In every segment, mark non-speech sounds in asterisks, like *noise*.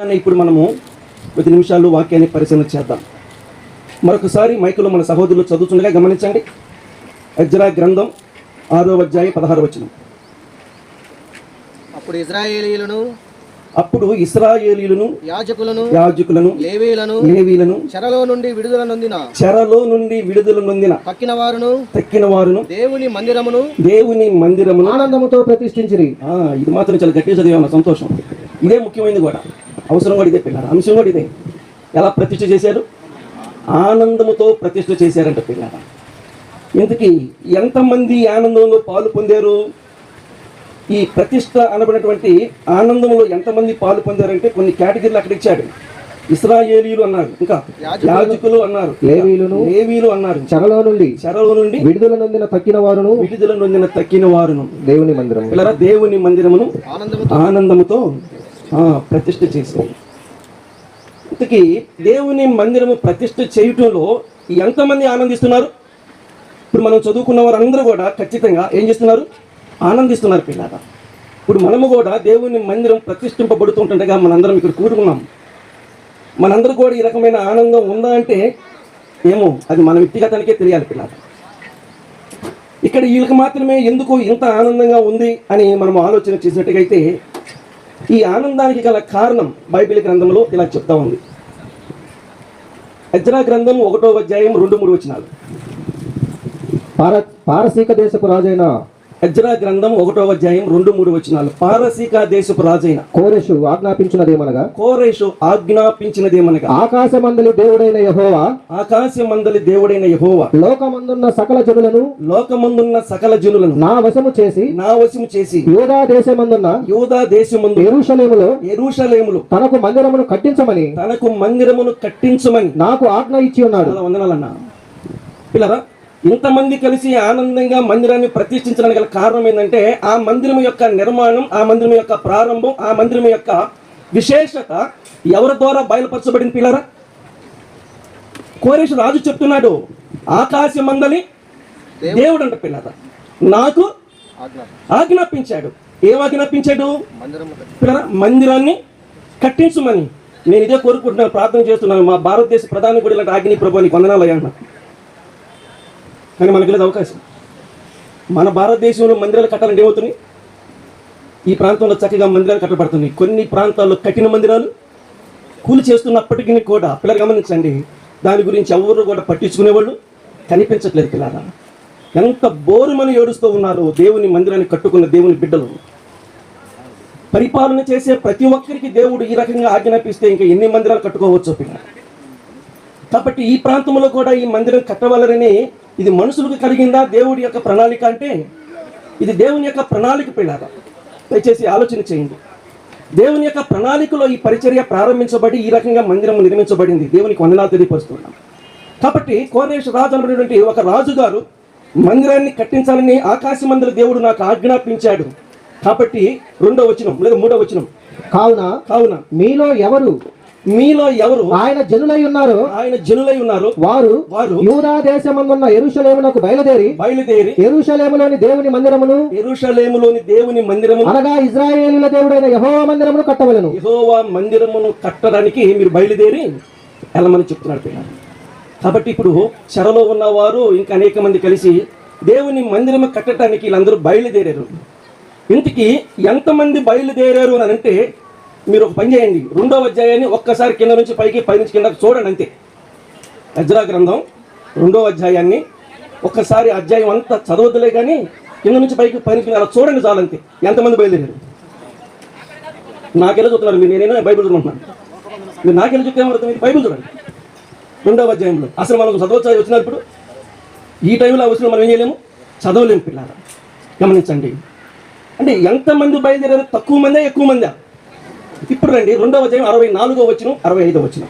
ఇప్పుడు మనము కొద్ది నిమిషాలు వాక్యాన్ని పరిశీలన చేద్దాం. మరొకసారి మైకులో మన సహోదరులు చదువుతుండగా గమనించండి. అజ్రా గ్రంథం ఆరో అధ్యాయం పదహారు వచనం. అప్పుడు ఇజ్రాయేలీలను అప్పుడు ఇస్రాయేలీలను యాజకులను యాజకులను లేవీలను లేవీలను చెరలో నుండి విడుదల నొందిన చెరలో నుండి విడుదల నొందిన తక్కిన వారును తక్కిన వారును దేవుని మందిరమును దేవుని మందిరమును ఆనందముతో ప్రతిష్ఠించిరి. ఆ, ఇది మాత్రం చాలా గట్టిగా చదివాను సంతోషం. ఇదే ముఖ్యమైనది కూడా. అవసరం కూడా ఇదే పిల్లలు అంశం కూడా ఇదే ఎలా ప్రతిష్ఠ చేశారు? ఆనందముతో ప్రతిష్ఠ చేశారంట పిల్లల ఇంతకీ ఎంతమంది ఆనందంలో పాలు పొందారు? ఈ ప్రతిష్ట అనబడినటువంటి ఆనందంలో ఎంతమంది పాలు పొందారంటే కొన్ని కేటగిరీలు అక్కడ ఇచ్చాడు. ఇస్రాయేలీలు అన్నారు ఇంకా యాజకులు. అన్నారు లేవీయులను. లేవీలు అన్నారు. చెరలో నుండి చెరలో నుండి విడుదల నొందిన తక్కిన వారును విడుదల నొందిన తక్కిన వారును. దేవుని మందిరం పిల్లరా దేవుని మందిరమును ఆనందముతో ప్రతిష్ఠ చేసింది ఇంతకీ దేవుని మందిరము ప్రతిష్ఠ చేయటంలో ఎంతమంది ఆనందిస్తున్నారు? ఇప్పుడు మనం చదువుకున్న వారందరూ కూడా ఖచ్చితంగా ఏం చేస్తున్నారు? ఆనందిస్తున్నారు పిల్లల ఇప్పుడు మనము కూడా దేవుని మందిరం ప్రతిష్ఠింపబడుతుంటుండగా మనందరం ఇక్కడ కూడుకున్నాం. మనందరూ కూడా ఈ రకమైన ఆనందం ఉందా అంటే ఏమో అది మన వ్యక్తిగతానికే తెలియాలి పిల్లల ఇక్కడ వీళ్ళకి మాత్రమే ఎందుకు ఇంత ఆనందంగా ఉంది అని మనం ఆలోచన చేసినట్టుగా అయితే ఈ ఆనందానికి గల కారణం బైబిల్ గ్రంథంలో ఇలా చెప్తా ఉంది. అజ్రా గ్రంథం ఒకటో అధ్యాయం రెండు మూడు వచ్చినాలు పార పారసీక దేశపు రాజైన అజ్రా గ్రంథం ఒకటో అధ్యాయం రెండు మూడు వచనాలు. పారసీక దేశపు రాజైన కోరెషు ఆజ్ఞాపించినదేమనగా? కోరేషు ఆజ్ఞాపించినదేమనగా? ఆకాశమందలి దేవుడైన యహోవా ఆకాశమందలి దేవుడైన యహోవా లోకమందున్న సకల జనులను లోకమందున్న సకల జనులను నా వశము చేసి నా వశము చేసి యూదా దేశమందున్న యూదా దేశమందు ఎరుషలేములో ఎరుషలేములు తనకు మందిరమును కట్టించమని తనకు మందిరమును కట్టించమని నాకు ఆజ్ఞ ఇచ్చి ఉన్నాడు. వందనాలన్నా. పిల్లరా ఇంతమంది కలిసి ఆనందంగా మందిరాన్ని ప్రతిష్ఠించడానికి గల కారణం ఏంటంటే ఆ మందిరం యొక్క నిర్మాణం ఆ మందిరం యొక్క ప్రారంభం ఆ మందిరం యొక్క విశేషత ఎవరి ద్వారా బయలుపరచబడింది పిల్లరా? కోరేష్ రాజు చెప్తున్నాడు ఆకాశ మందలి దేవుడు అంట పిల్లరా. నాకు ఆజ్ఞాపించాడు. ఏం ఆజ్ఞాపించాడు? పిల్లరా మందిరాన్ని కట్టించమని. నేను ఇదే కోరుకుంటున్నాను ప్రార్థన చేస్తున్నాను. మా భారతదేశ ప్రధాని కూడా ఇలాంటి ఆగ్ని ప్రభుత్వానికి వందనాలు అయ్యా కానీ మనకి లేదు అవకాశం. మన భారతదేశంలో మందిరాలు కట్టాలంటే ఏమవుతున్నాయి? ఈ ప్రాంతంలో చక్కగా మందిరాలు కట్టబడుతున్నాయి. కొన్ని ప్రాంతాల్లో కఠిన మందిరాలు కూలి చేస్తున్నప్పటికీ కూడా పిల్లలు గమనించండి దాని గురించి ఎవరు కూడా పట్టించుకునేవాళ్ళు కనిపించట్లేదు పిల్లల. ఎంత బోరుమని ఏడుస్తూ ఉన్నారో దేవుని మందిరాన్ని కట్టుకున్న దేవుని బిడ్డలు. పరిపాలన చేసే ప్రతి ఒక్కరికి దేవుడు ఈ రకంగా ఆజ్ఞాపిస్తే ఇంకా ఎన్ని మందిరాలు కట్టుకోవచ్చు పిల్లలు. కాబట్టి ఈ ప్రాంతంలో కూడా ఈ మందిరం కట్టవాలని ఇది మనుషులకు కలిగిందా? దేవుడి యొక్క ప్రణాళిక అంటే ఇది దేవుని యొక్క ప్రణాళిక పిల్లల దయచేసి ఆలోచన చేయండి. దేవుని యొక్క ప్రణాళికలో ఈ పరిచర్య ప్రారంభించబడి ఈ రకంగా మందిరం నిర్మించబడింది. దేవునికి వందనాలు తెలియపరుస్తున్నాం. కాబట్టి కోరేష్ రాజు అనేటువంటి ఒక రాజుగారు మందిరాన్ని కట్టించాలని ఆకాశమందుల దేవుడు నాకు ఆజ్ఞాపించాడు. కాబట్టి రెండో వచనం లేదా మూడో వచనం. కావున కావున మీలో ఎవరు మీలో ఎవరు? ఆయన జనులై ఉన్నారో. ఆయన జనులై ఉన్నారు. వారు వారు యూదా దేశమందున్న ఎరుషలేమునకు బయలుదేరి బయలుదేరి ఎరుషలేములోని దేవుని మందిరమును ఎరుషలేములోని దేవుని మందిరము అనగా ఇజ్రాయేలీల దేవుడైన యెహోవా మందిరమును కట్టవలను. యెహోవా మందిరమును కట్టడానికి మీరు బయలుదేరి వెళ్ళమని చెప్తున్నాడు కాబట్టి ఇప్పుడు చెరలో ఉన్నవారు ఇంకా అనేక మంది కలిసి దేవుని మందిరము కట్టడానికి వీళ్ళందరూ బయలుదేరారు. ఇంటికి ఎంతమంది బయలుదేరారు అని అంటే మీరు ఒక పని చేయండి. రెండవ అధ్యాయాన్ని ఒక్కసారి కింద నుంచి పైకి పై నుంచి కిందకి చూడండి అంతే. అజ్రా గ్రంథం రెండో అధ్యాయాన్ని ఒక్కసారి అధ్యాయం అంతా చదవద్దులే కానీ కింద నుంచి పైకి పై నుంచి అలా చూడండి చాలంతే ఎంతమంది బయలుదేరారు? నాకెలా చూస్తున్నారు మీరు? నేనైనా? బైబిల్ చదువుకుంటున్నాను మీరు నాకెలా చూస్తే ఏమవుతుంది మీరు బైబిల్ చూడండి. రెండవ అధ్యాయంలో. అసలు మనకు చదవచ్చు? వచ్చినప్పుడు ఈ టైంలో అవసరం మనం ఏం చేయలేము? చదవలేము పిల్లల గమనించండి. అంటే ఎంతమంది బయలుదేరారు? తక్కువ మందే? ఎక్కువ మందా? ఇప్పుడు రండి రెండవ అధ్యాయం అరవై నాలుగో వచ్చిన అరవై ఐదో వచ్చిన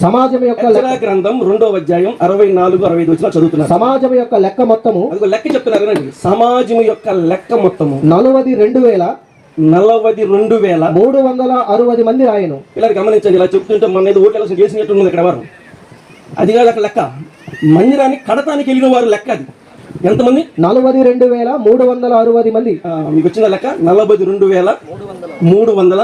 సమాజం యొక్క లెక్క- గ్రంథం రెండవ అధ్యాయం అరవై నాలుగు అరవై ఐదు వచ్చిన చదువుతున్నారు. సమాజం యొక్క లెక్క మొత్తము లెక్క చెప్తున్నారు రండి సమాజం యొక్క లెక్క మొత్తము నలువది రెండు వేల నలభై రెండు వేల మూడు వందల అరవది మంది రాయను. పిల్లలు గమనించండి ఇలా చెప్తుంటే మన ఏదో ఓట్లు ఎలక్షన్ చేసినట్టు ఉంది ఇక్కడ వారు అది కాదు అక్కడ లెక్క. మందిరాన్ని కడతానికి వెళ్ళిన వారు లెక్క అది. ఎంతమంది? నలువది రెండు వేల మూడు వందల అరవది మంది. మీకు వచ్చిన లెక్క? నలభై రెండు వేల మూడు వందల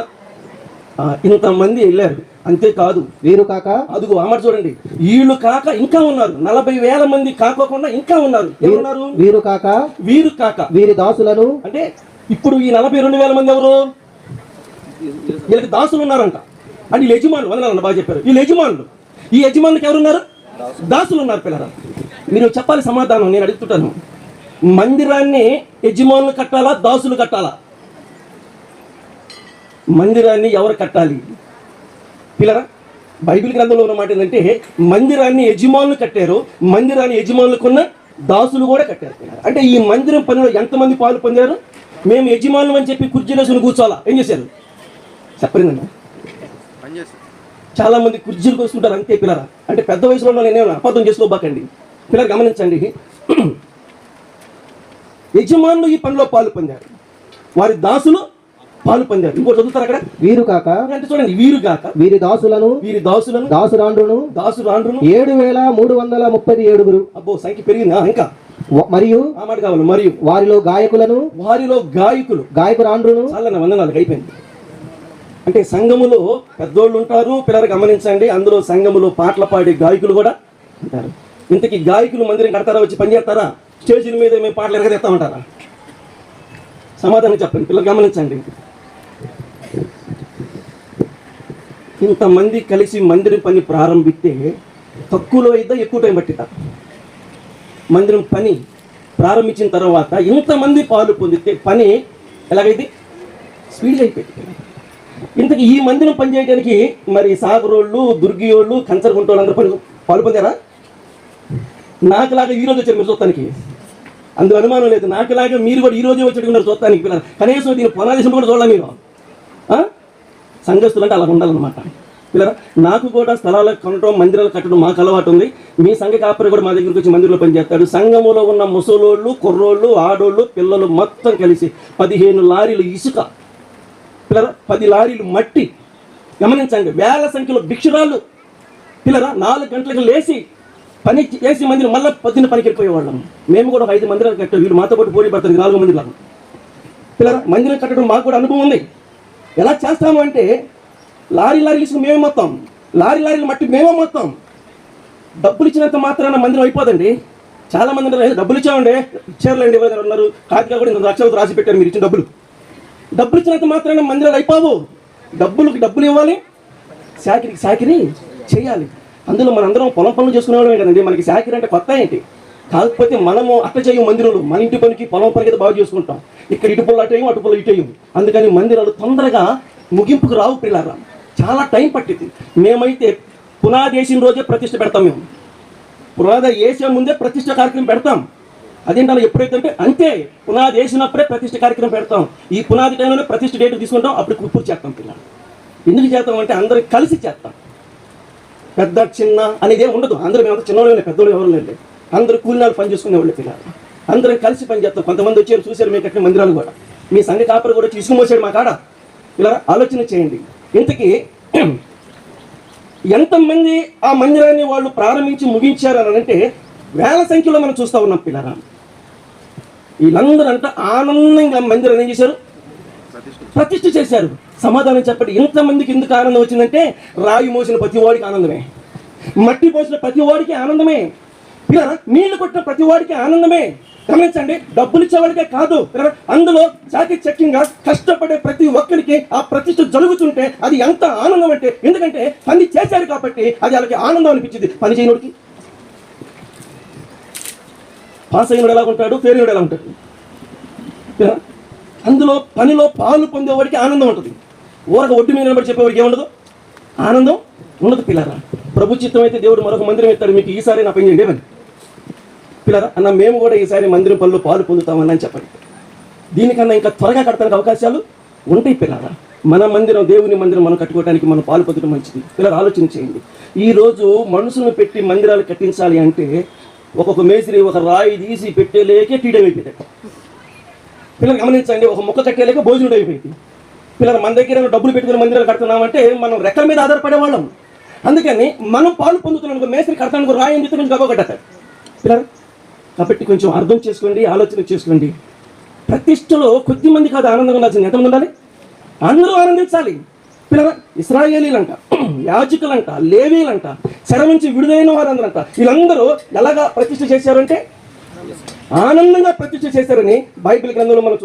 ఇంతమంది వెళ్ళారు. అంతేకాదు వీరు కాక అదుగు అమర్ చూడండి. వీళ్ళు కాక ఇంకా ఉన్నారు. నలభై వేల మంది కాకోకుండా ఇంకా ఉన్నారు. ఎవరున్నారు? వీరు కాక వీరు కాక. వీరి దాసులను అంటే ఇప్పుడు ఈ నలభై రెండు వేల మంది ఎవరు? వీళ్ళకి దాసులు ఉన్నారంట. అంటే వీళ్ళు యజమానులు వందనాలన్న బాగా చెప్పారు. వీళ్ళు యజమానులు ఈ యజమానులకు ఎవరున్నారు? దాసులు ఉన్నారు పిల్లరా. మీరు చెప్పాలి సమాధానం నేను అడుగుతుంటాను. మందిరాన్ని యజమానులు కట్టాలా దాసులు కట్టాలా? మందిరాన్ని ఎవరు కట్టాలి? పిల్లరా బైబిల్ గ్రంథంలో ఉన్న మాట ఏంటంటే మందిరాన్ని యజమానులు కట్టారు మందిరాన్ని యజమానులకున్న దాసులు కూడా కట్టారు. అంటే ఈ మందిరం పనిలో ఎంతమంది పాలు పొందారు? మేము యజమానులు అని చెప్పి కుర్చీలేసుకుని కూర్చోవాలా? ఏం చేశారు? చెప్పలేదన్నా చాలా మంది కుర్చీలు కూర్చుంటారు అంతే పిల్లరా. అంటే పెద్ద వయసులో ఉన్న నేనే అబద్ధం చేసుకోబాకండి. పిల్లలు గమనించండి. యజమానులు ఈ పనిలో పాలు పొందారు. వారి దాసులు పాలు పొందారు. ఇంకోటి చదువుతారు అక్కడ? వీరు కాక అంటే చూడండి వీరు గాక వీరి దాసులను వీరి దాసులను దాసురాండ్రును దాసు రాండ్రును ఏడు వేల మూడు వందల ముప్పై ఏడుగురు అబ్బో సంఖ్య పెరిగిందా? ఇంకా మరియు ఆ మాట కావాలి. మరియు వారిలో గాయకులను వారిలో గాయకులు. గాయకురాండ్రును చాలా వందనాలకు అయిపోయింది. అంటే సంఘములో పెద్దోళ్ళు ఉంటారు పిల్లలు గమనించండి అందులో సంఘములో పాటలు పాడే గాయకులు కూడా ఉంటారు. ఇంతకీ గాయకులు మందిరం కడతారా వచ్చి పని చేస్తారా? స్టేజీల మీద మేము పాటలు ఎరగదెత్తా ఉంటారా సమాధానం చెప్పండి పిల్లలు గమనించండి. ఇంతమంది కలిసి మందిరం పని ప్రారంభిస్తే తక్కువలో అయితే ఎక్కువ టైం పట్టిట మందిరం పని ప్రారంభించిన తర్వాత ఇంతమంది పాలు పొందితే పని ఎలాగైతే స్పీడ్గా అయిపోయింది. ఇంతకీ ఈ మందిరం పని చేయడానికి మరి సాగరోళ్ళు దుర్గియోళ్ళు కంచరగుంటోళ్ళు అందరూ పని పాలు పొందారా? నాకులాగా ఈ రోజు వచ్చారు మీరు చూస్తానికి. అందు అనుమానం లేదు. నాకులాగా మీరు కూడా ఈ రోజే చూస్తానికి పిల్లలు. కనీసం దీని పునాదేశం కూడా చూడాలి మీరు. ఆ? సంఘస్థులు అంటే అలా ఉండాలన్నమాట. పిల్లరా నాకు కూడా స్థలాలు కొనడం మందిరాలు కట్టడం మాకు అలవాటు ఉంది. మీ సంఘ కాపరి కూడా మా దగ్గరికి వచ్చి మందిరంలో పనిచేస్తాడు. సంఘములో ఉన్న ముసలోళ్ళు కుర్రోళ్ళు ఆడోళ్ళు పిల్లలు మొత్తం కలిసి పదిహేను లారీలు ఇసుక. పిల్లరా పది లారీలు మట్టి. గమనించండి వేల సంఖ్యలో భిక్షురాళ్ళు. పిల్లరా నాలుగు గంటలకు లేచి పని చేసి మందిని మళ్ళీ పొద్దున్న పనికి వెళ్ళిపోయేవాళ్ళం మేము కూడా ఒక ఐదు మందిరాలు కట్టాం. వీళ్ళు మాతో పాటు పోటీ పడుతుంది నాలుగు మంది లాగా. పిల్లరా మందిరం కట్టడం మాకు కూడా అనుభవం ఉంది. ఎలా చేస్తాము అంటే లారీ లారీలు ఇసుక మేమే మొత్తం. లారీ లారీలు మట్టి మేమే మొత్తం. డబ్బులు ఇచ్చినంత మాత్రాన మందిరం అయిపోదండి. చాలా మంది డబ్బులు ఇచ్చామండి. ఇచ్చారులేండి ఎవరైనా ఉన్నారు. కాకిగా కూడా ఇంత లక్షలు రాసి పెట్టారు. మీరు ఇచ్చిన డబ్బులు. డబ్బులు ఇచ్చినంత మాత్రాన మందిరాలు అయిపోవు. డబ్బులకు డబ్బులు ఇవ్వాలి. సాకిరికి సాకిరి చేయాలి. అందులో మనందరం పొలం పనులు చేసుకునేవాడు కదండి. మనకి సాకిరి అంటే కొత్త ఏంటి? కాకపోతే మనము అట్ట చేయం మందిరాలు మన ఇంటి పనికి పొలం పనికి అయితే బాగా చేసుకుంటాం. ఇక్కడ ఇటు పొలం అటు అటు పొలం ఇటు అందుకని మందిరాలు తొందరగా ముగింపుకు రావు పిల్లరా. చాలా టైం పట్టింది. మేమైతే పునాది వేసిన రోజే ప్రతిష్ట పెడతాం మేము. పునాది వేసే ముందే ప్రతిష్ట కార్యక్రమం పెడతాం. అదేంటన్నా ఎప్పుడైతే అంటే అంతే పునాది వేసినప్పుడే ప్రతిష్ట కార్యక్రమం పెడతాం. ఈ పునాది టైంలోనే ప్రతిష్ట డేట్ తీసుకుంటాం అప్పుడు పూర్తి చేస్తాం పిల్లలు ఎందుకు చేస్తాం అంటే అందరం కలిసి చేస్తాం. పెద్ద చిన్న అనేది ఏమి ఉండదు. అందరూ మేము చిన్నవాళ్ళు పెద్దవాళ్ళు ఎవరు లేదు అందరూ కూలినాలు పని చేసుకునేవాళ్ళు పిల్లలు. అందరం కలిసి పని చేస్తాం. కొంతమంది వచ్చారు చూశారు మీకు అక్కడ మందిరాలు కూడా. మీ సంఘ కాపరి కూడా వచ్చి ఇసుక మా కాడ. ఇలా ఆలోచన చేయండి. ఇంతకీ *clears throat* ఎంతమంది ఆ మందిరాన్ని వాళ్ళు ప్రారంభించి ముగించారు అని అంటే వేల సంఖ్యలో మనం చూస్తూ ఉన్నాం పిల్లరా వీళ్ళందరూ అంటే ఆనందంగా మందిరం ఏం చేశారు? ప్రతిష్ఠ చేశారు. సమాధానం చెప్పండి. ఇంతమందికి ఎందుకు ఆనందం వచ్చిందంటే రాయి మోసిన ప్రతి వాడికి ఆనందమే. మట్టి పోసిన ప్రతి వాడికి ఆనందమే. పిల్లరా నీళ్ళు కొట్టిన ప్రతి వాడికి ఆనందమే. గమనించండి డబ్బులు ఇచ్చేవాడికే కాదు. అందులో జాతి చక్యంగా కష్టపడే ప్రతి ఒక్కరికి ఆ ప్రతిష్ట జరుగుతుంటే అది ఎంత ఆనందం అంటే ఎందుకంటే పని చేశారు కాబట్టి అది వాళ్ళకి ఆనందం అనిపించింది. పని చేయనుడికి. పాస్ అయినడు ఎలా ఉంటాడు? ఫెయిల్ ఎలా ఉంటాడు? అందులో పనిలో పాలు పొందేవాడికి ఆనందం ఉంటుంది. ఊరక ఒడ్డు మీద నిలబడి చెప్పేవాడికి ఏముండదు? ఆనందం ఉండదు పిల్లరా. ప్రభు చిత్తం అయితే దేవుడు మరొక మందిరం ఇస్తాడు మీకు ఈసారి నా పని చేయండి ఏమని పిల్లరా అన్న మేము కూడా ఈసారి మందిరం పనులు పాలు పొందుతామని అని చెప్పండి. దీనికన్నా ఇంకా త్వరగా కడతానికి అవకాశాలు ఉంటాయి పిల్లరా. మన మందిరం దేవుని మందిరం మనం కట్టుకోవడానికి మనం పాలు పొందడం మంచిది. పిల్లలు ఆలోచన చేయండి. ఈ రోజు మనుషులను పెట్టి మందిరాలు కట్టించాలి అంటే ఒక్కొక్క మేస్త్రి ఒక రాయి తీసి పెట్టేలేకే టీడీ అయిపోయింది పిల్లలు గమనించండి ఒక మొక్క కట్టేలేక భోజనం అయిపోయింది. పిల్లలు మన దగ్గర డబ్బులు పెట్టుకుని మందిరాలు కడుతున్నామంటే మనం రెక్కల మీద ఆధారపడే వాళ్ళం. అందుకని మనం పాలు పొందుతున్నాం మేస్త్రి కడతానికి రాయని చెప్తే కొంచెం గబ పిల్లలు కాబట్టి కొంచెం అర్థం చేసుకోండి ఆలోచన చేసుకోండి. ప్రతిష్టలో కొద్ది మంది కాదు ఆనందంగా ఉండాల్సింది ఎంతమంది ఉండాలి? అందరూ ఆనందించాలి. పిల్లరా ఇస్రాయేలీలంట *clears throat* యాజకులంట లేవీలంట చెర నుంచి విడుదలైన వారందరంట. వీళ్ళందరూ ఎలాగా ప్రతిష్ట చేశారంటే ఆనందంగా ప్రత్యక్ష చేశారని బైబిల్ గ్రంథంలో మనం